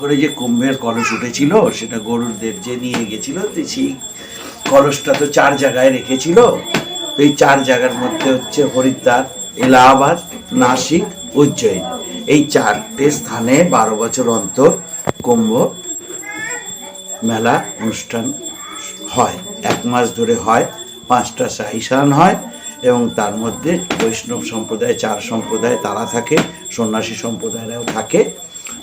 করে যে কুম্ভের কলস উঠেছিল, সেটা গরুরদের যে নিয়ে গেছিল সেই কলসটা তো চার জায়গায় রেখেছিল। তো এই চার জায়গার মধ্যে হচ্ছে হরিদ্বার, এলাহাবাদ, নাসিক, উজ্জয়ন। এই চারটে স্থানে বারো বছর অন্তর কুম্ভ মেলা অনুষ্ঠান হয়। এক মাস ধরে হয়, পাঁচটা সাইসান হয় এবং তার মধ্যে বৈষ্ণব সম্প্রদায়, চার সম্প্রদায় তারা থাকে, সন্ন্যাসী সম্প্রদায়রাও থাকে।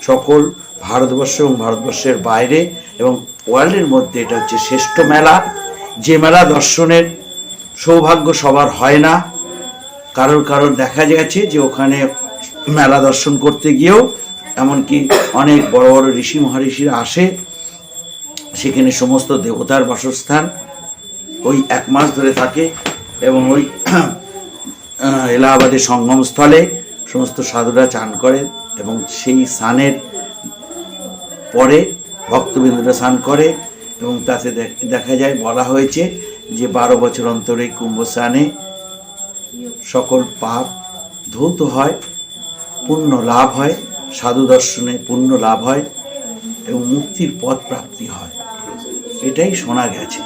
সকল ভারতবর্ষ এবং ভারতবর্ষের বাইরে এবং ওয়ার্ল্ডের মধ্যে এটা হচ্ছে শ্রেষ্ঠ মেলা। যে মেলা দর্শনের সৌভাগ্য সবার হয় না। কারোর কারোর দেখা গেছে যে ওখানে মেলা দর্শন করতে গিয়েও এমনকি অনেক বড় বড় ঋষি মহারিষিরা আসে। সেখানে সমস্ত দেবতার বাসস্থান ওই এক মাস ধরে থাকে এবং ওই এলাহাবাদের সঙ্গমস্থলে সমস্ত সাধুরা চান করেন। এবং সেই স্নানের পরে ভক্তবৃন্দরা স্নান করে এবং তাতে দেখ- যায়, বলা হয়েছে যে বারো বছর অন্তরে কুম্ভ স্নানে সকল পাপ ধৌত হয়, পুণ্য লাভ হয়, সাধু দর্শনে পুণ্য লাভ হয় এবং মুক্তির পথ প্রাপ্তি হয়। এটাই শোনা গেছে।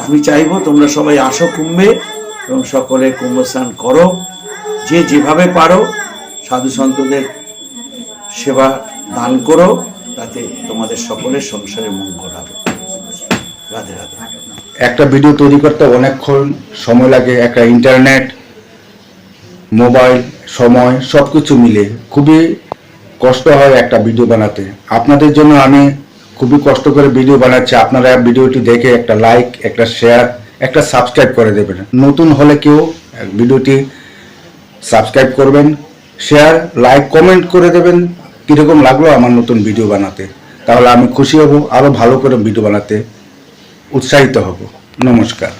আমি চাইব তোমরা সবাই আসো কুম্ভে এবং সকলে কুম্ভ স্নান করো, যে যেভাবে পারো সাধু সন্তদের সেবা দান করো, তাতে তোমাদের সকলের সংসারে মঙ্গল হবে রাধে রাধে। একটা ভিডিও তৈরি করতে অনেকক্ষণ সময় লাগে, একটা ইন্টারনেট, মোবাইল, সময় সব কিছু মিলে। খুবই কষ্ট হয় একটা ভিডিও বানাতে। আপনাদের জন্য আমি খুবই কষ্ট করে ভিডিও বানাচ্ছি। আপনারা ভিডিওটি দেখে একটা লাইক একটা শেয়ার একটা সাবস্ক্রাইব করে দেবেন। নতুন হলে কেউ ভিডিওটি সাবস্ক্রাইব করবেন। শেয়ার লাইক কমেন্ট করে দেবেন। কীরকম লাগল আমার নতুন ভিডিও বানাতে? তাহলে আমি খুশি হব আরও ভালো করে ভিডিও বানাতে উৎসাহিত হব। নমস্কার।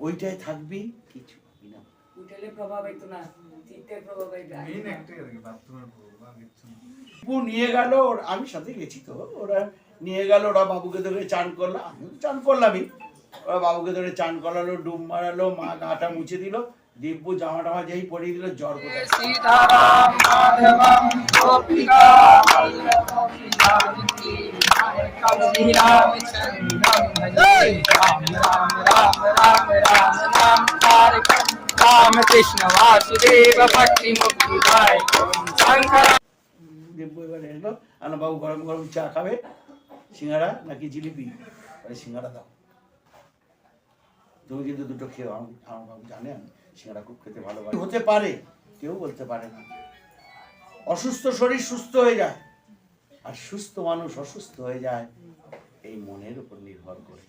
ওইটাই থাকবি? কিছু প্রভাবিত না। প্রভাবিত মেইন একটাই আর কি বাথরুমের আর কিছু নিয়ে গেল ওর- আমি সাথে গেছি তো ওরা নিয়ে গেল ওরা বাবুকে ধরে চান করল চান করলামই। ওরা বাবুকে ধরে চান করালো ডুব মারালো মা গাটা মুছে দিল দিব্য জামা টামা যেই পরিয়ে দিল জ্বর কোথায় সীতারাম মাধবম গোপিকা কালী রামচন্দ্রম ভজে রাম রাম রাম রাম রাম নাম তারকম রাম কৃষ্ণ বাসুদেব ভক্তি মুক্তি দায় শঙ্কর। দিব্য এবারে এলো আর বাবু গরম গরম চা খাবে। সিঙ্গারা নাকি জিলিপি? আরে সিঙ্গারা দাও। তুমি কিন্তু দুটো খেও আমার আমার জানে আমি সিঙ্গারা খুব খেতে ভালোবাসি। হতে পারে। কেউ বলতে পারে না। অসুস্থ শরীর সুস্থ হয়ে যায়। আর সুস্থ মানুষ অসুস্থ হয়ে যায় এই মনের উপর নির্ভর করে।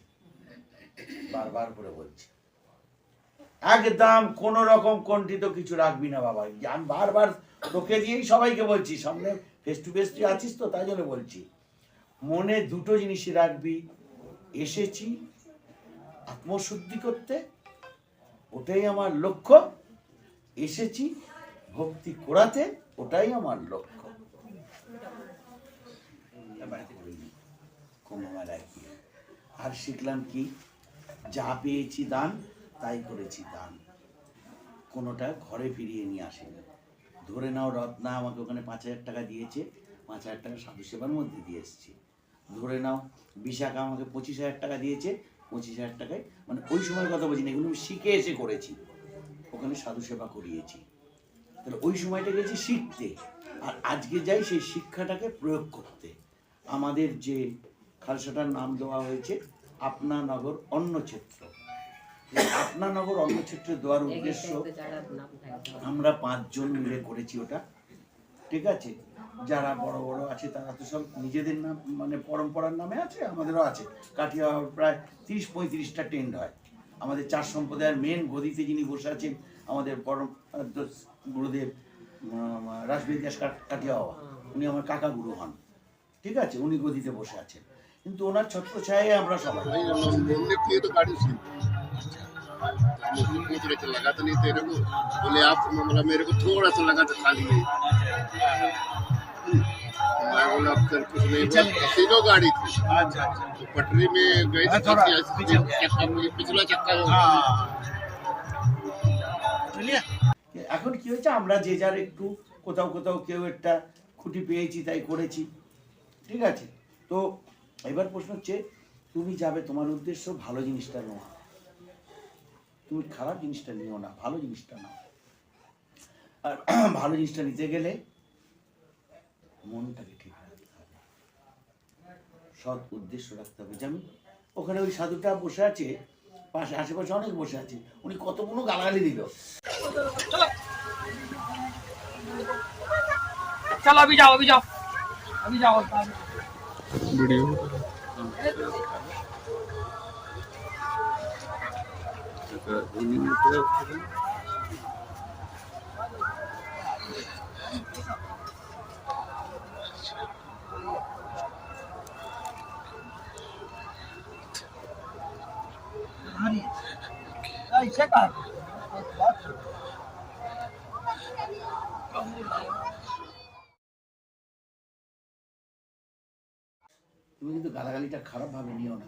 বারবার করে বলছি। একদম কোন রকম কণ্ঠিত কিছু রাখবি না বাবা। আমি বারবার তোকে দিয়েই সবাইকে বলছি সামনে ফেস টু ফেস তুই আছিস তো তাই জন্য বলছি। মনে দুটো জিনিসই রাখবি এসেছি আত্মশুদ্ধি করতে ওটাই আমার লক্ষ্য এসেছি ভক্তি করাতে ওটাই আমার লক্ষ্য। আর শিখলাম কি? যা পেয়েছি দান তাই করেছি দান। কোনোটা ঘরে ফিরিয়ে নিয়ে আসেনি। ধরে নাও রত্না আমাকে ওখানে পাঁচ হাজার টাকা দিয়েছে পাঁচ হাজার টাকা সাধু সেবার মধ্যে দিয়ে এসেছি। ধরে নাও বিশাখা আমাকে পঁচিশ হাজার টাকা দিয়েছে পঁচিশ হাজার টাকায়। মানে ওই সময়ের কথা বলছি না এগুলো আমি শিখে এসে করেছি। ওখানে সাধু সেবা করিয়েছি। তাহলে ওই সময়টা গেছি শিখতে। আর আজকে যাই সেই শিক্ষাটাকে প্রয়োগ করতে। আমাদের যে খালসাটার নাম দেওয়া হয়েছে আপনা আপনানগর অন্নক্ষেত্র এই আপনানগর অন্নক্ষেত্র দেওয়ার উদ্দেশ্য আমরা পাঁচজন মিলে করেছি ওটা। ঠিক আছে? যারা বড় বড় আছে তারা তো সব নিজেদের নাম মানে পরম্পরার নামে আছে আমাদেরও আছে কাঠিয়া প্রায় তিরিশ পঁয়ত্রিশটা টেন্ট হয় আমাদের চার সম্প্রদায়ের মেন গদিতে যিনি বসে আছেন আমাদের পরম আদ্য গুরুদেব উম, রাসবির দাস কাট- কাঠিয়া বাবা উনি আমার কাকা গুরু হন ঠিক আছে উনি গদিতে বসে আছেন কিন্তু ওনার ছত্র ছায় আমরা সবাই घूमने के लिए तो गाड़ी थी हम उसको पूछ रहे थे लगा तो नहीं तेरे को बोले आप मतलब मेरे को थोड़ा सा लगा था खाली में मैं बोला अब तेरे कुछ नहीं बोला तीनों गाड़ी थी तो पटरी में गई थी काफी ऐसी चक्का में पिछला चक्का जो এখন কি হয়েছে আমরা যে যার একটু কোথাও কোথাও কেউ একটা খুঁটি পেয়েছি তাই করেছি ঠিক আছে তো এবার প্রশ্ন হচ্ছে তুমি যাবে তোমার উদ্দেশ্য ভালো জিনিসটা নেওয়া তুমি খারাপ জিনিসটা নিও না ভালো জিনিসটা নাও আর ভালো জিনিসটা নিতে গেলে মনটাকে ঠিক রাখতে হবে। সৎ উদ্দেশ্য রাখতে হবে। যেমন ওখানে ওই সাধুটা বসে আছে পাশে আশেপাশে অনেক বসে আছে উনি কত কোনো গালাগালি দিল। চলো আমি তুমি কিন্তু গালাগালিটা খারাপ ভাবে নিও না।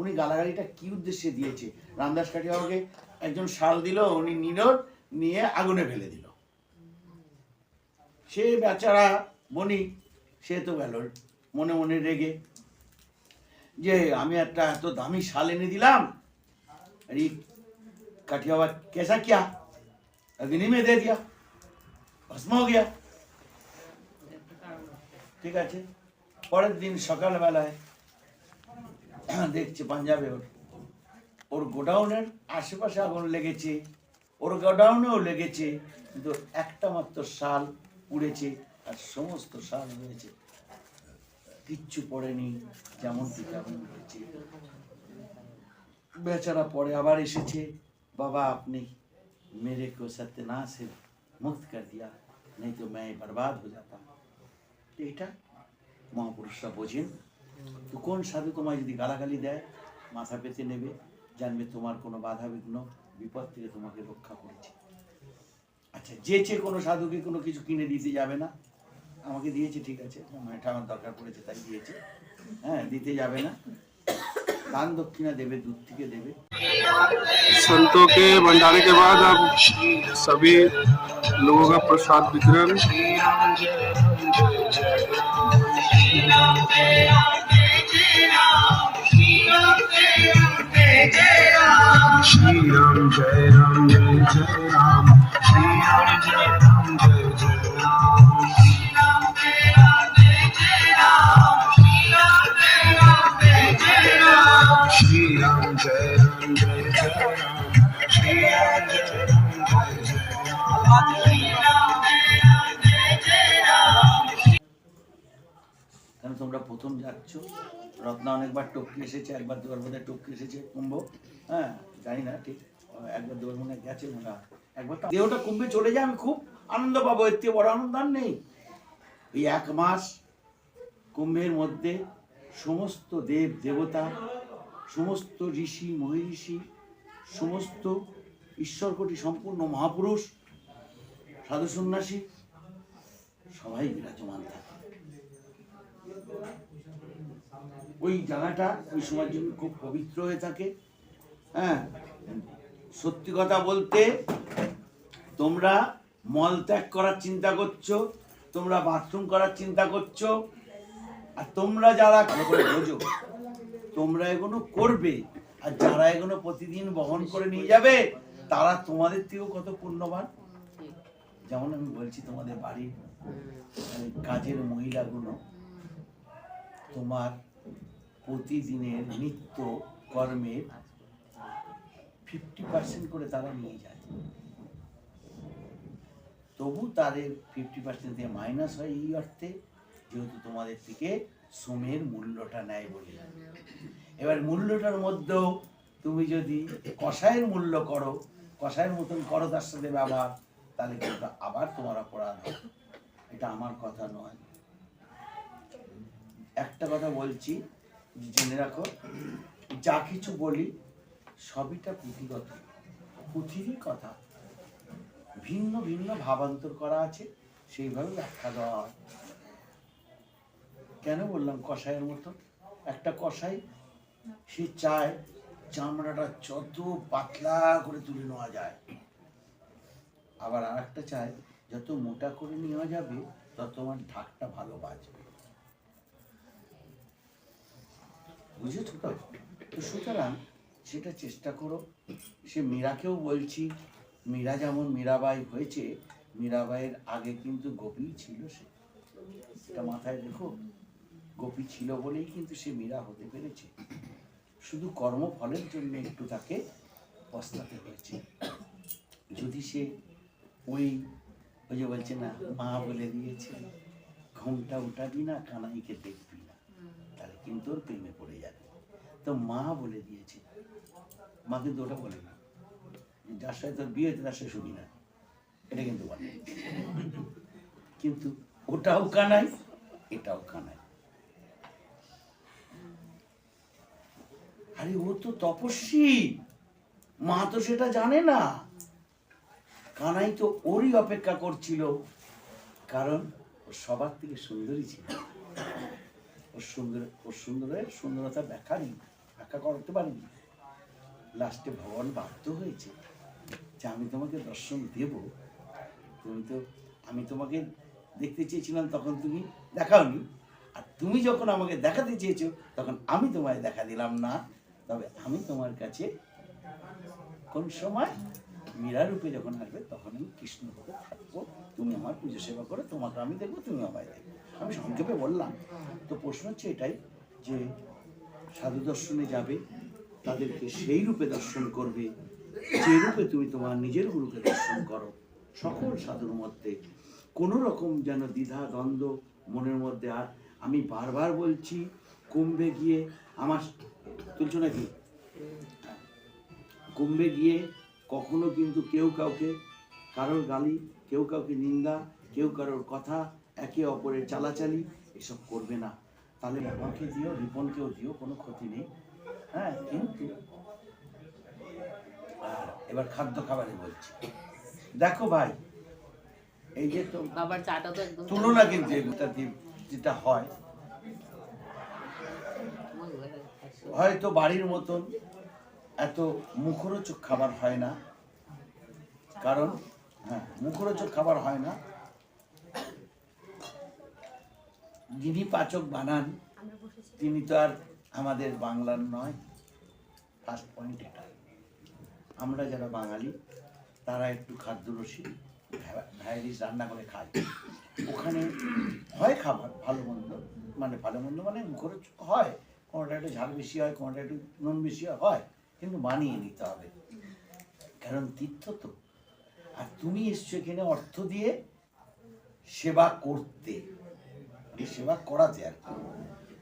উনি গালাগালিটা কি উদ্দেশ্যে দিয়েছে? রামদাস কাঠিয়াকে একজন শাল দিল, উনি নিল নিয়ে আগুনে ফেলে দিল। সে বেচারা বনি সে তো গেল মনে মনে রেগে। যে আমি একটা এত দামি শাল এনে দিলাম अरे कठियावा कैसा क्या? अग्नि में दे दिया। ভস্ম हो गया। ঠিক আছে পরের দিন সকালবেলায় দেখছি পাঞ্জাবে ওর ওর গোডাউনের আশেপাশে আগুন লেগেছে ওর গোডাউনেও লেগেছে কিন্তু একটা মাত্র শাল উড়েছে আর সমস্ত শাল হয়েছে কিচ্ছু পড়েনি যেমন তেমন হয়েছে বেচারা পরে আবার এসেছে বাবা আপনি मेरे को सत्यनाश से मुक्त कर दिया नहीं तो मैं बर्बाद हो जाता এটা মহাপুরুষরা বোঝেন তো কোন সাধু তোমায় যদি গালাগালি দেয় মাথা পেতে নেবে জানবে তোমার কোনো বাধা বিঘ্ন বিপদ থেকে তোমাকে রক্ষা করেছে আচ্ছা যে চেয়ে কোনো সাধুকে কোনো কিছু কিনে দিতে যাবে না আমাকে দিয়েছে ঠিক আছে আমার এটা আমার দরকার পড়েছে তাই দিয়েছে হ্যাঁ দিতে যাবে না দান দক্ষিণা দেবে দূর থেকে দেবে संतों के भंडारे के बाद अब सभी लोगों का प्रसाद वितरण श्री राम जय राम जय जय राम श्री राम প্রথম যাচ্ছ। রত্না অনেকবার টপকে এসেছে, একবার দুবার বোধ টপকে এসেছে, কুম্ভ। হ্যাঁ জানি না, ঠিক। একবার দুবার মনে গেছে মনে একবার দেহটা কুম্ভে চলে যায়, আমি খুব আনন্দ পাবো, এর থেকে বড় আনন্দ আর নেই। এই এক মাস কুম্ভের মধ্যে সমস্ত দেব, দেবতা, সমস্ত ঋষি, মহিষী, সমস্ত ঈশ্বরকোটি সম্পূর্ণ মহাপুরুষ সাধু সন্ন্যাসী সবাই বিরাজমান থাকে। ওই জায়গাটা ওই সময়ের জন্য খুব পবিত্র হয়ে থাকে। হ্যাঁ? সত্যি কথা বলতে তোমরা মল ত্যাগ করার চিন্তা করছ, তোমরা বাথরুম করার চিন্তা করছ, আর তোমরা যারা বোঝো, তোমরা এগুলো করবে, আর যারা এগুলো প্রতিদিন বহন করে নিয়ে যাবে, তারা তোমাদের থেকেও কত পুণ্যবান। যেমন আমি বলছি, তোমাদের বাড়ির কাজের মহিলাগুলো, তোমার প্রতিদিনের নিত্য কর্মের ফিফটি পার্সেন্ট করে তারা নিয়ে যায়। তবু তাদের ফিফটি পার্সেন্ট দিয়ে মাইনাস হয় এই অর্থে, যেহেতু তোমাদের থেকে শ্রমের মূল্যটা নেয় বলে। এবার মূল্যটার মধ্যেও তুমি যদি কষায়ের মূল্য করো কষায়ের মতন করো তার সাথে ব্যবহার, তাহলে কিন্তু আবার তোমার অপরাধ হবে। এটা আমার কথা নয়। একটা কথা বলছি জেনে রাখো, যা কিছু বলি সবইটা পুঁথিগত। পুঁথিরই কথা। ভিন্ন ভিন্ন ভাবান্তর করা আছে, সেইভাবে ব্যাখ্যা দেওয়া হয়। কেন বললাম কষাইয়ের মতো? একটা কষাই সে চায় চামড়াটা যত পাতলা করে তুলে নেওয়া যায়। আবার আর একটা চায়, যত মোটা করে নেওয়া যাবে, তত আমার ঢাকটা ভালো বাজবে। বুঝেছ তো? তো সুতরাং সেটা চেষ্টা করো। সে মীরাকেও বলছি, মীরা যেমন মীরাবাই হয়েছে, মীরাবাইয়ের আগে কিন্তু গোপী ছিল সে। এটা মাথায় দেখো গোপী ছিল বলেই কিন্তু সে মীরা হতে পেরেছে। শুধু কর্মফলের জন্য একটু তাকে পস্তাতে হয়েছে। যদি সে ওই ওই যে বলছে না, মা বলে দিয়েছে, ঘুমটা উঠাবি না, কানাইকে দেখবি না। কিন্তু ওর প্রেমে পড়ে যাবে। তো মা বলে দিয়েছে। মা কিন্তু ওটা বলে না। যার সাথে তোর বিয়ে হয়েছে, তার সাথে শুনি না। এটা কিন্তু বলে। কিন্তু ওটাও কানাই, এটাও কানাই। আরে ও তো তপস্বী। মা তো সেটা জানে না। কানাই তো ওরই অপেক্ষা করছিল। কারণ ও সবার থেকে সুন্দরী ছিল। ওর সুন্দর ওর সুন্দরের সুন্দরতা ব্যাখ্যারই ব্যাখ্যা করতে পারিনি লাস্টে ভগবান বাধ্য হয়েছে যে আমি তোমাকে দর্শন দেব। তুমি তো, আমি তোমাকে দেখতে চেয়েছিলাম, তখন তুমি দেখাওনি। আর তুমি যখন আমাকে দেখাতে চেয়েছো, তখন আমি তোমায় দেখা দিলাম না। তবে আমি তোমার কাছে কোন সময় মীরা রূপে যখন আসবে, তখন আমি কৃষ্ণ রূপে থাকব। তুমি আমার পুজো সেবা করো, তোমাকে আমি দেখব তুমি আমায় দেখবে আমি সংক্ষেপে বললাম, তো প্রশ্ন হচ্ছে এটাই যে সাধু দর্শনে যাবে, তাদেরকে সেই রূপে দর্শন করবে, যে রূপে তুমি তোমার নিজের গুরুকে দর্শন করো। সকল সাধুর মধ্যে কোনো রকম যেন দ্বিধা, দ্বন্দ্ব মনের মধ্যে আর আমি বারবার বলছি, কুম্ভে গিয়ে আমার তুলছো নাকি? কুম্ভে গিয়ে কখনো কিন্তু কেউ কাউকে কারোর গালি, কেউ কাউকে নিন্দা, কেউ কারোর কথা একে অপরের চালাচালি এসব করবে না। তাহলে আমাকে দিও রিপনকেও দিও কোনো ক্ষতি নেই। হ্যাঁ কিন্তু এবার খাদ্য খাবারে বলছি। দেখো ভাই এই যে তো বাবার চাটা তো একদম তুলনা কিন্তু যেটা হয় হয়তো বাড়ির মতন এত মুখরোচক খাবার হয় না। কারণ হ্যাঁ মুখরোচক খাবার হয় না। যিনি পাচক বানান তিনি তো আর আমাদের বাংলার নয়। ফার্স্ট পয়েন্ট এটা আমরা যারা বাঙালি তারা একটু খাদ্যরসিক ভ্যারাইটিস রান্না করে খায় ওখানে হয় খাবার ভালো মন্দ। মানে ভালো মন্দ মানে মুখরোচক হয়। কোনোটা একটু ঝাল বেশি হয় কোনোটা একটু নুন বেশি হয় হয়। কিন্তু মানিয়ে নিতে হবে। কারণ তীর্থ তো। আর তুমি এসছো এখানে অর্থ দিয়ে সেবা করতে। মানে সেবা করাতে আর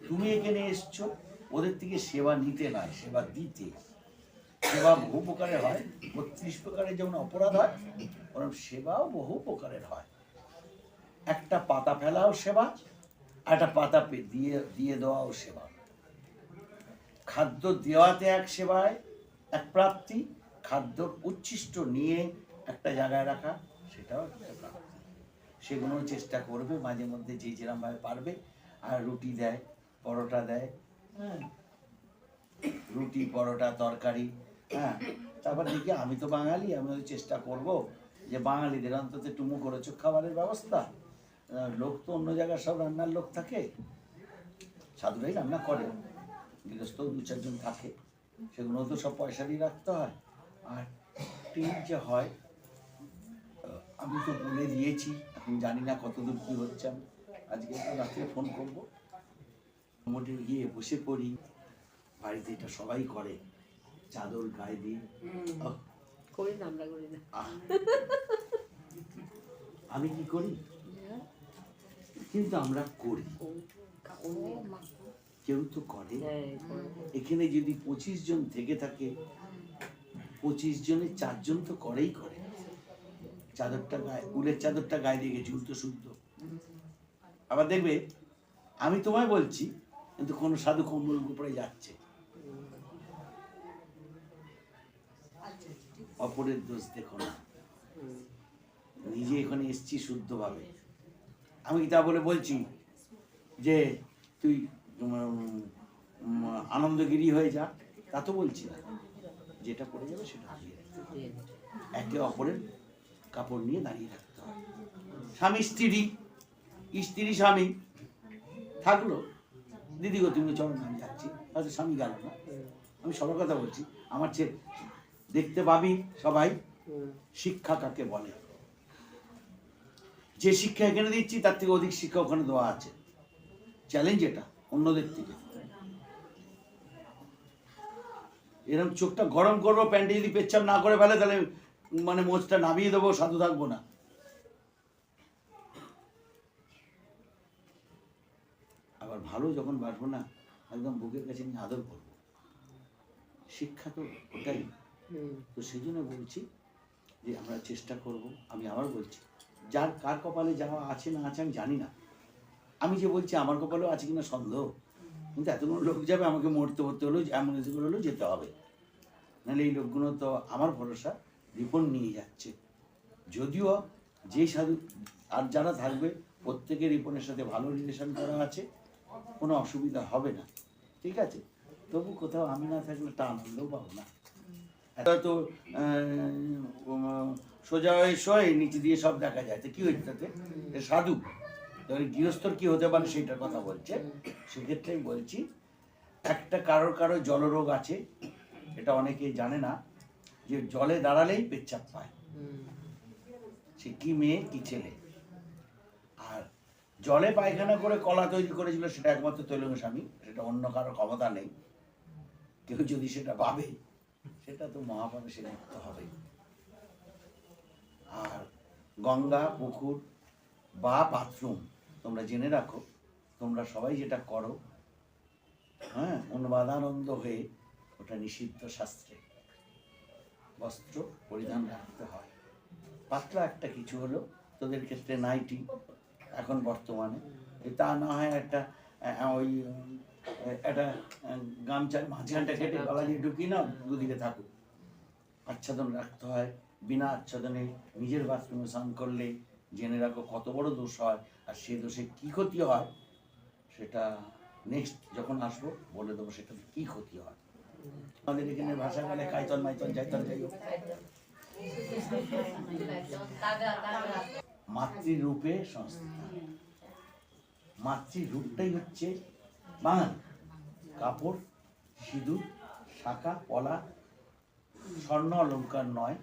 তুমি এখানে এসছো, ওদের থেকে সেবা নিতে নয়, সেবা দিতে। সেবা বহু প্রকারের হয়, বত্রিশ প্রকারের যেমন অপরাধ হয় ওরকম সেবাও বহু প্রকারের হয়। একটা পাতা ফেলাও সেবা, আর একটা পাতা দিয়ে দিয়ে দেওয়াও সেবা। খাদ্য দেওয়াতে এক সেবায় এক প্রাপ্তি খাদ্য উচ্ছিষ্ট নিয়ে একটা জায়গায় রাখা, সেটাও একটা প্রাপ্তি সেগুলো চেষ্টা করবে, মাঝে মধ্যে যে যেরকমভাবে পারবে। আর রুটি দেয়, পরোটা দেয় হ্যাঁ। রুটি, পরোটা, তরকারি হ্যাঁ। তারপর দেখি আমি তো বাঙালি, আমি চেষ্টা করব যে বাঙালিদের অন্তত একটু মুখরোচক খাবারের ব্যবস্থা। লোক তো অন্য জায়গায় সব রান্নার লোক থাকে। সাধুরাই রান্না করে, গৃহস্থ দু চারজন থাকে সেগুলো তো সব পয়সা দিয়ে রাখতে হয়। আর টিম যে হয় আমি তো বলে দিয়েছি এখন জানি না কতদূর কী হচ্ছে। আমি আজকে রাত্রে ফোন করব। মোটে গিয়ে বসে পড়ি। বাড়িতে এটা সবাই করে। চাদর গায়ে করি না আমরা করি না। আমি কি করি? কিন্তু আমরা করি। কেউ তো করে। হ্যাঁ, এখানে যদি পঁচিশ জন থেকে থাকে পঁচিশ জনের চারজন তো করেই করে। চাদরটা গায়ে, উলের চাদরটা গায়ে দিয়ে গেছি, উল্টো শুদ্ধ আবার দেখবে, আমি তোমায় বলছি, কিন্তু কোনো সাধু কম্বল উপরে যাচ্ছে। অপরের দোষ দেখো না। নিজে এখানে এসছি শুদ্ধভাবে। আমি তা বলে বলছি যে, তুই আনন্দগিরি হয়ে যা। তা তো বলছি না। যেটা পড়ে যাবে সেটা একে অপরের কাপড় নিয়ে দাঁড়িয়ে থাকতে হয়। স্বামী, স্ত্রী স্ত্রী, স্বামী থাকল। দিদি গো, তুমি চলো, আমি যাচ্ছি। হয়তো স্বামী গেল না। আমি সবার কথা বলছি। আমার চেয়ে দেখতে পাবি সবাই শিক্ষা কাকে বলে? যে শিক্ষা এখানে দিচ্ছি, তার থেকে অধিক শিক্ষা ওখানে দেওয়া আছে। চ্যালেঞ্জ এটা, অন্যদের থেকে। এরকম চোখটা গরম করব, প্যান্টে যদি পেচ্ছাপ না করে ফেলে, তাহলে মানে মোচটা নামিয়ে দেবো সাধু থাকব না। আবার ভালো যখন বাড়বো না একদম বুকের কাছে নিয়ে আদর করব। শিক্ষা তো ওটাই। তো সেই জন্য বলছি যে আমরা চেষ্টা করব আমি আবার বলছি যার কার কপালে যাওয়া আছে না আছে আমি জানি না। আমি যে বলছি আমার কপালেও আছে কিনা সন্দেহ। কিন্তু এতগুলো লোক যাবে আমাকে মরতে মরতে হলেও করে হলেও যেতে হবে। নাহলে এই লোকগুলো তো আমার ভরসা রিপন নিয়ে যাচ্ছে। যদিও যে সাধু আর যারা থাকবে, প্রত্যেকে রিপনের সাথে ভালো রিলেশন করা আছে, কোনো অসুবিধা হবে না। ঠিক আছে? তবু কোথাও আমি না থাকলে একটা আনন্দও পাবো না। তো সোজা হয়ে শোয়, নিচে দিয়ে সব দেখা যায়। তো কি হয়েছে তাতে? সাধু, এবারে গৃহস্থর কি হতে পারে সেইটার কথা বলছে। সেক্ষেত্রে আমি বলছি, একটা কারোর কারও জলরোগ আছে, এটা অনেকেই জানে না। যে জলে দাঁড়ালেই পেচ্ছাপ পায়। সে কি মেয়ে, কি ছেলে? আর জলে পায়খানা করে কলা তৈরি করেছিল সেটা একমাত্র তৈলঙ্গ স্বামী, সেটা অন্য কারও ক্ষমতা নেই। কেউ যদি সেটা ভাবে, সেটা তো মহাপাপে সে লিপ্ত হবে। আর গঙ্গা, পুকুর বা বাথরুম, তোমরা জেনে রাখো, তোমরা সবাই যেটা করো হ্যাঁ অনুবাদানন্দ হয়ে ওটা নিষিদ্ধ শাস্ত্রে। বস্ত্র পরিধান রাখতে হয়। পাতলা একটা কিছু হলো তোদের ক্ষেত্রে নাইটি এখন বর্তমানে। তা না হয় একটা ওই একটা গামছার মাঝখানটা কেটে গলা দিয়ে ঢুকি না দুদিকে থাকুক। আচ্ছাদন রাখতে হয়। বিনা আচ্ছাদনে নিজের বাথরুমে স্নান করলে জেনে রাখো কত বড় দোষ হয় আর সে দোষে কি ক্ষতি হয় সেটা নেক্সট যখন আসব বলে দেবো সেটাতে কি ক্ষতি হয়। আমাদের এখানে ভাষা গেলে কাইতন মাইতন যাইতন যাই হোক মাতৃরূপে সংস্থা মাতৃরূপটাই হচ্ছে বাঙালি। কাপড় সিঁদুর শাখা পলা স্বর্ণ অলঙ্কার নয়।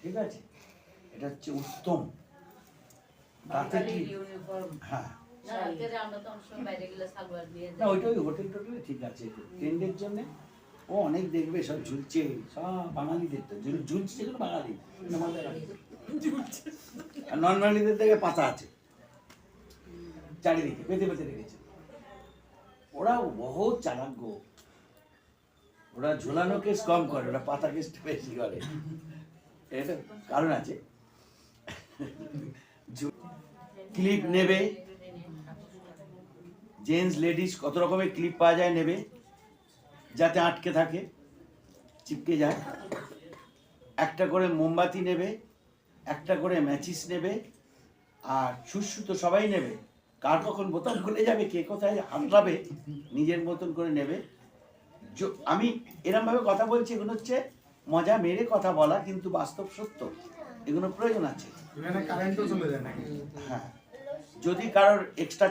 ঠিক আছে? এটা হচ্ছে উত্তম। তাতে কি হ্যাঁ। না ওইটা ওই হোটেল টোটেলে ঠিক আছে ট্রেন্ডের জন্য ও অনেক দেখবে সব ঝুলছে সব বাঙালিদের তো। ঝুলছে যেগুলো বাঙালি। আর নন বাঙালিদের থেকে পাতা আছে। চারিদিকে পেতে পেতে রেখেছে। ওরা বহুত চালাক ওরা ঝোলানো কেস কম করে ওরা পাতা কেস বেশি করে। এটা কারণ আছে। ক্লিপ নেবে। জেন্টস লেডিস কত রকমের ক্লিপ পাওয়া যায় নেবে যাতে আটকে থাকে চিপকে যায়। একটা করে মোমবাতি নেবে একটা করে ম্যাচিস নেবে আর সুসু তো সবাই নেবে। কার কখন বোতাম খুলে যাবে কে কোথায় হাতলাবে নিজের মতন করে নেবে। আমি এরমভাবে কথা বলছি এগুলো হচ্ছে মজা মেরে কথা বলা কিন্তু বাস্তব সত্য। এগুলো প্রয়োজন আছে। হ্যাঁ। যদি কারোর এক্সট্রা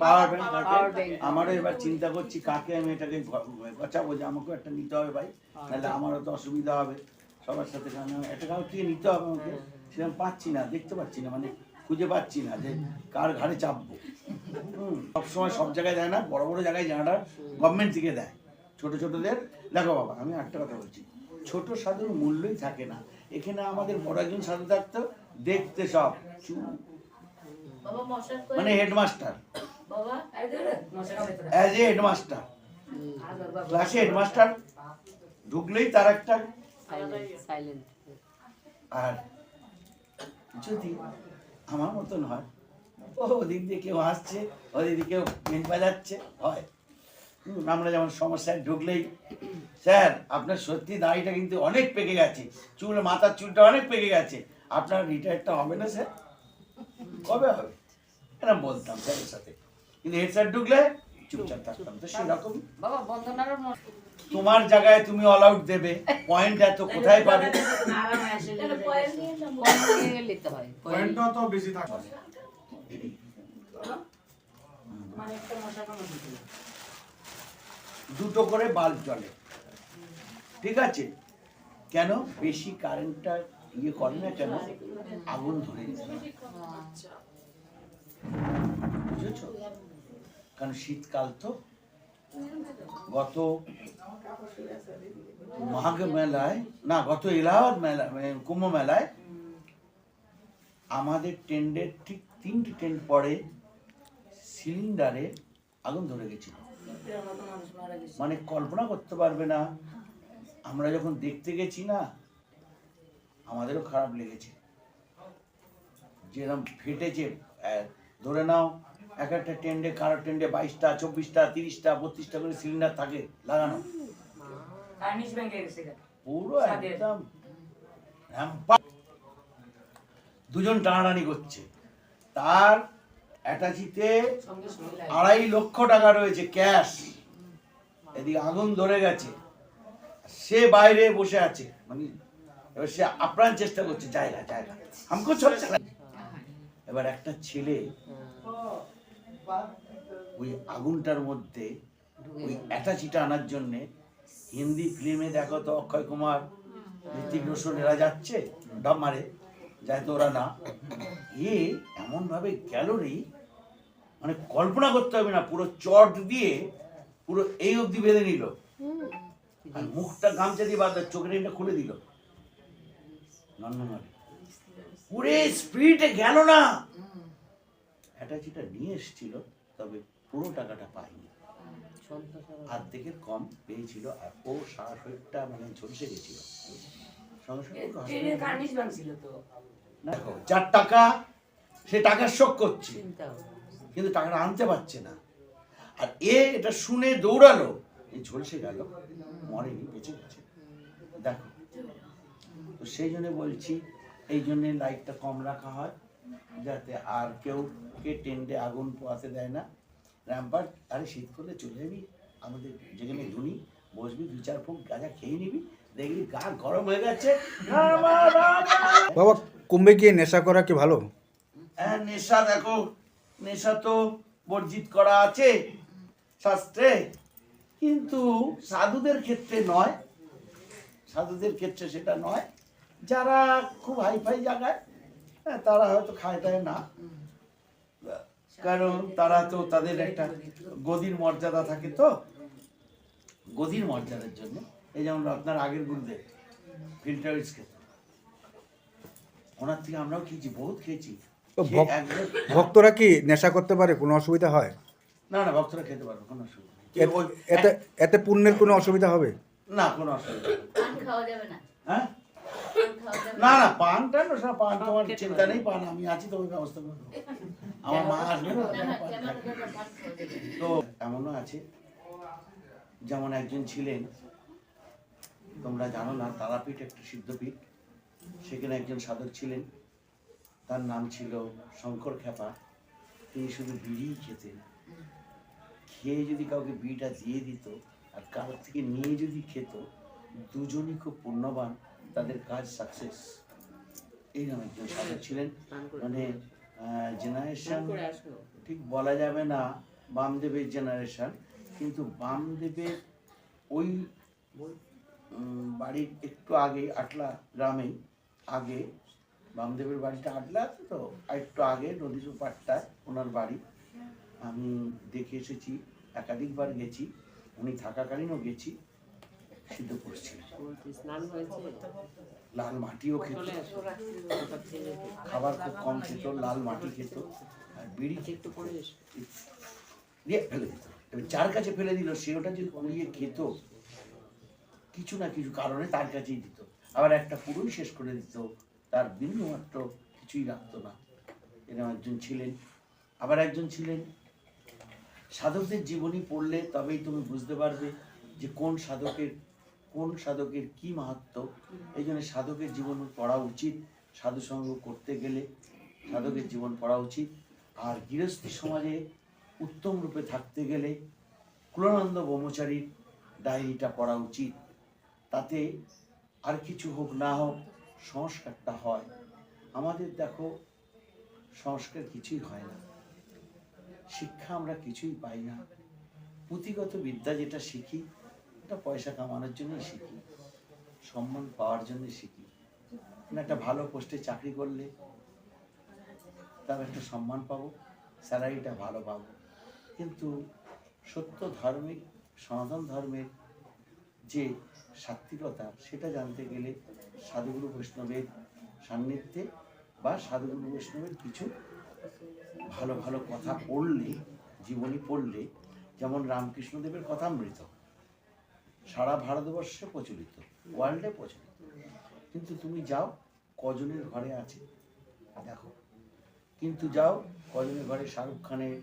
পাওয়ার ব্যাংক আমারও এবার চিন্তা করছি কাকে আমি এটাকে গ- গচাবো যে আমাকেও একটা নিতে হবে ভাই তাহলে আমারও তো অসুবিধা হবে সবার সাথে কারণ আমি একটা কাউকে নিতে হবে আমাকে সেরকম পাচ্ছি না দেখতে পাচ্ছি না মানে খুঁজে পাচ্ছি না যে কার ঘাড়ে চাপবো। সবসময় সব জায়গায় দেয় না বড় বড় জায়গায় জানাটা গভর্নমেন্ট থেকে দেয় ছোট ছোটদের দেখো বাবা আমি একটা কথা বলছি ছোট সাধুর মূল্যই থাকে না এখানে আমাদের বড় একজন সাধু থাকতো দেখতে সব। মানে হেডমাস্টার। অ্যাজ এ হেডমাস্টার ক্লাসে হেডমাস্টার ঢুকলেই তার একটা। আর যদি আমার মতন হয় ওদিক দিয়ে কেউ হাসছে ওদিক কেউ বাজাচ্ছে হয়। আমরা যেমন সমস্যায় ঢুকলেই স্যার আপনার সত্যি দাড়িটা কিন্তু অনেক পেকে গেছে। চুল মাথার চুলটা অনেক পেকে গেছে। আপনার রিটায়ারটা হবে না স্যার? কবে হবে? এরকম বলতাম স্যারের সাথে? কিন্তু হেড স্যার ঢুকলে চুপচাপ থাকতাম তো সেরকম। বাবা বন্ধনারও তোমার জায়গায় তুমি অল আউট দেবে। পয়েন্ট এত কোথায় পাবে? পয়েন্ট তো বেশি থাকে দুটো করে বাল্ব জ্বলে। ঠিক আছে? কেন বেশি কারেন্টটা ইয়ে করে না কেন? আগুন ধরে। বুঝেছ? কারণ শীতকাল তো গত মাঘ মেলায়, না, গত এলাহাবাদ মেলা মানে কুম্ভ মেলায় আমাদের টেন্ডের ঠিক তিনটে টেন্ট পরে সিলিন্ডারে আগুন ধরে গেছিল। মানে কল্পনা করতে পারবে না আমরা যখন দেখতে গেছি না আমাদেরও খারাপ লেগেছে। যেরকম ফেটেছে ধরে নাও এক একটা টেন্ডে কারও টেন্ডে বাইশটা চব্বিশটা তিরিশটা বত্রিশটা করে সিলিন্ডার থাকে লাগানো। পুরো একদম দুজন টানাটানি করছে। তার অ্যাটাচিতে আড়াই লক্ষ টাকা রয়েছে ক্যাশ। এদিকে আগুন ধরে গেছে। সে বাইরে বসে আছে। মানে এবার সে আপ্রাণ চেষ্টা করছে, জায়গা জায়গা। আমকো চলে এবার একটা ছেলে ওই আগুনটার মধ্যে ওই অ্যাটাচিটা আনার জন্যে হিন্দি ফিল্মে দেখো তো অক্ষয় কুমার ঋতিক রোশন, এরা যাচ্ছে ডাব মারে যায় তো ওরা না। এ এমন ভাবে গেল রে মানে কল্পনা করতে হবে না, পুরো চট দিয়ে পুরো এই অবধি বেঁধে নিল। আর মুখটা গামছা দিয়ে বাদ চোখের এটা খুলে দিল। নন্ন মারে পুরে স্পিডে গেল না। অ্যাটাচিটা নিয়ে এসেছিল তবে পুরো টাকাটা অর্ধেকের কম পেয়েছিল আর ও সারা শরীরটা মানে ঝলসে গেছিল। দেখো যার টাকা সে টাকার শোক করছে। কিন্তু টাকাটা আনতে পারছে না। আর এ এটা শুনে দৌড়ালো। এই ঝলসে গেল মরেনি বেঁচে গেছে। দেখো তো সেই জন্য বলছি এই জন্য লাইটটা কম রাখা হয় যাতে আর কেউ কে টেন্ডে আগুন পোয়াতে দেয় না। র্যাম্পার আরে শীত করলে চলে যাবি আমাদের যেখানে ধুনি বসবি দু চার ফুট গাঁজা খেয়ে নিবি দেখবি গা গরম হয়ে গেছে। বাবা কুম্ভে গিয়ে নেশা করা কি ভালো? হ্যাঁ নেশা দেখো নেশা তো বর্জিত করা আছে শাস্ত্রে। কিন্তু সাধুদের ক্ষেত্রে নয়। সাধুদের ক্ষেত্রে সেটা নয়। যারা খুব হাইফাই জায়গায় হ্যাঁ তারা হয়তো খায় টায় না। কারণ তারা তো তাদের একটা গদির মর্যাদা থাকে তো। গদির মর্যাদার জন্য। এই যেমন আপনার আগের গুরুদেব ফিল্টার খেত ওনার থেকে আমরাও খেয়েছি বহুত খেয়েছি। ভক্তরা কি নেশা করতে পারে? কোনো অসুবিধা হয়? না না ভক্তরা খেতে পারবে কোনো অসুবিধা এতে এতে পুণ্যের কোনো অসুবিধা হবে? না কোনো অসুবিধা নেই। পান খাওয়া যাবে না। হ্যাঁ? পান না। না পানটা না সব পান তোমার চিন্তা নেই পান আমি আছি তো ওই ব্যবস্থা করব। আমার মা আসবে পান পান না? তো এমনও আছে যেমন একজন ছিলেন তোমরা জানো না তারাপীঠ একটা সিদ্ধপীঠ সেখানে একজন সাধক ছিলেন তার নাম ছিল শঙ্কর খ্যাপা। তিনি শুধু বিড়িই খেতেন। খেয়ে যদি কাউকে বিড়িটা দিয়ে দিত আর কারোর থেকে নিয়ে যদি খেত দুজনই খুব পুণ্যবান তাদের কাজ সাকসেস এই নাম একজন সাধক ছিলেন। মানে জেনারেশন ঠিক বলা যাবে না বামদেবের জেনারেশন কিন্তু বামদেবের ওই বাড়ির একটু আগে আটলা গ্রামে আগে বামদেবের বাড়িটা আটলা আছে তো আর একটু আগে নদীর পাড়টায় ওনার বাড়ি। আমি দেখে এসেছি একাধিকবার গেছি উনি থাকাকালীনও গেছি সিদ্ধ করছিলেন লাল মাটিও খেত। খাবার খুব কম খেত লাল মাটি খেত। আর বিড়ি খেত দিয়ে ফেলে দিত। এবার যার কাছে ফেলে দিল সে ওটা যদি কুড়িয়ে খেত কিছু না কিছু কারণে তার কাছেই দিত। আবার একটা পুরোই শেষ করে দিত তার বিন্দুমাত্র কিছুই রাখতো না। এরকম একজন ছিলেন। আবার একজন ছিলেন সাধকদের জীবনী পড়লে তবেই তুমি বুঝতে পারবে যে কোন সাধকের কোন সাধকের কি মাহাত্ম। এই জন্য সাধকের জীবন পড়া উচিত সাধু সঙ্গ করতে গেলে। সাধকের জীবন পড়া উচিত। আর গৃহস্থী সমাজে উত্তম রূপে থাকতে গেলে কুলানন্দ ব্রহ্মচারীর ডায়েরিটা পড়া উচিত। তাতে আর কিছু হোক না হোক সংস্কারটা হয়। আমাদের দেখো, সংস্কার কিছুই হয় না। শিক্ষা আমরা কিছুই পাই না। পুঁথিগত বিদ্যা যেটা শিখি, এটা পয়সা কামানোর জন্যই শিখি, সম্মান পাওয়ার জন্য শিখি। একটা ভালো পোস্টে চাকরি করলে তার একটা সম্মান পাবো, স্যালারিটা ভালো পাবো। কিন্তু সত্য ধার্মিক, সনাতন ধর্মের যে সাত্বিকতা সেটা জানতে গেলে সাধুগুরু বৈষ্ণবের সান্নিধ্যে বা সাধুগুরু বৈষ্ণবের কিছু ভালো ভালো কথা পড়লে, জীবনী পড়লে, যেমন রামকৃষ্ণদেবের কথামৃত সারা ভারতবর্ষে প্রচলিত ওয়ার্ল্ডে প্রচলিত। কিন্তু তুমি যাও, কজনের ঘরে আছে, দেখো। কিন্তু যাও, কজনের ঘরে শাহরুখ খানের,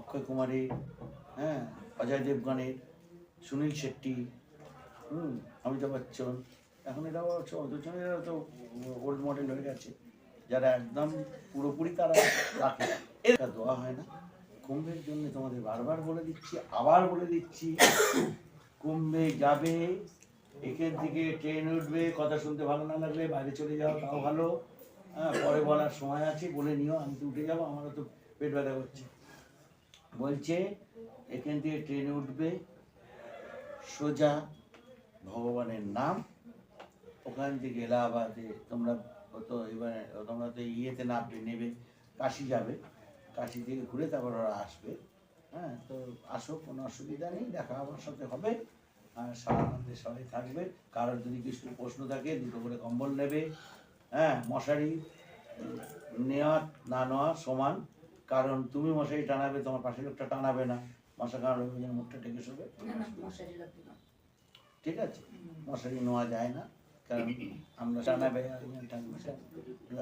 অক্ষয় কুমারের হ্যাঁ অজয় দেবগণের সুনীল শেট্টি, হুম, অমিতাভ বচ্চন, এখন এরাও দুজনে এরা তো ওল্ড মডেল হয়ে গেছে। যারা একদম পুরোপুরি তারা রাখে। এটা দেওয়া হয় না। কুম্ভের জন্য তোমাদের বারবার বলে দিচ্ছি, আবার বলে দিচ্ছি, কুম্ভে যাবে, এখান থেকে ট্রেন উঠবে, কথা শুনতে ভালো না লাগলে বাইরে চলে যাও, তাও ভালো। হ্যাঁ পরে বলার সময় আছে, বলে নিও, আমি তো উঠে যাব, আমারও তো পেট ব্যথা করছে। বলছে, এখান থেকে ট্রেনে উঠবে, সোজা ভগবানের নাম, ওখান থেকে এলাহাবাদে তোমরা তো এবারে তোমরা তো ইয়েতে নামবে নেবে কাশি যাবে। কাশি থেকে ঘুরে তারপর ওরা আসবে। হ্যাঁ তো আসো কোনো অসুবিধা নেই দেখা আমার সাথে হবে। আর সারা আনন্দে সবাই থাকবে। কারোর যদি কিছু প্রশ্ন থাকে দুটো করে কম্বল নেবে। হ্যাঁ মশারি নেওয়া না নেওয়া সমান। কারণ তুমি মশারি টানাবে তোমার পাশের লোকটা টানাবে না। মশা কারণ মুখটা ঢেকে শোবে। ঠিক আছে। মশারি নেওয়া যায় না। আমরা।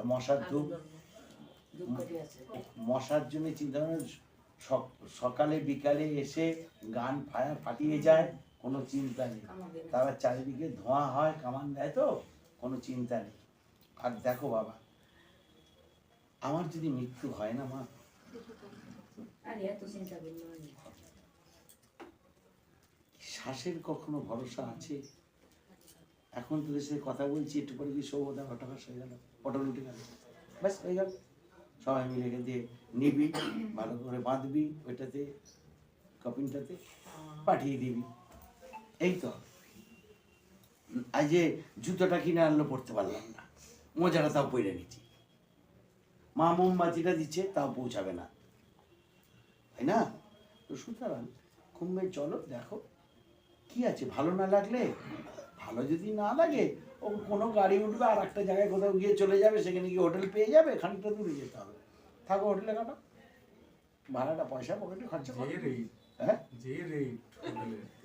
মশার ধূপ মশার জন্য চিন্তা ভাবনা সক- সকালে বিকালে এসে গান ফায়ার ফাটিয়ে যায় কোনো চিন্তা নেই। তারা চারিদিকে ধোঁয়া হয় কামান দেয় তো কোনো চিন্তা নেই। আর দেখো বাবা আমার যদি মৃত্যু হয় না মা? আরে এত চিন্তা করল না। শ্বাসের কখনো ভরসা আছে? এখন তোদের সাথে কথা বলছি, একটু পরে কি সৌভদা ঘটকাশ হয়ে গেল? পটল উঠে গেল ব্যাস, হয়ে গেল। সবাই মিলে এখান দিয়ে নিবি, ভালো করে বাঁধবি, ওইটাতে কপিনটাতে পাঠিয়ে দিবি। এই তো। আজ যে জুতোটা কিনে আনলো, পড়তে পারলাম না। মোজাটা তাও পরে নিচ্ছি। মা মোমবাতিটা দিচ্ছে, তাও পৌঁছাবে না। তাই না? তো সুতরাং কুম্ভে চলো, দেখো। কি আছে, ভালো না লাগলে? ভালো যদি না লাগে ও কোনো গাড়ি উঠবে আর একটা জায়গায় কোথাও গিয়ে চলে যাবে সেখানে গিয়ে হোটেল পেয়ে যাবে খানিকটা দূরে যেতে হবে। থাকো হোটেলে কাটো। ভাড়াটা পয়সা পকেটে খরচা করে। হ্যাঁ? যে রেট হোটেলের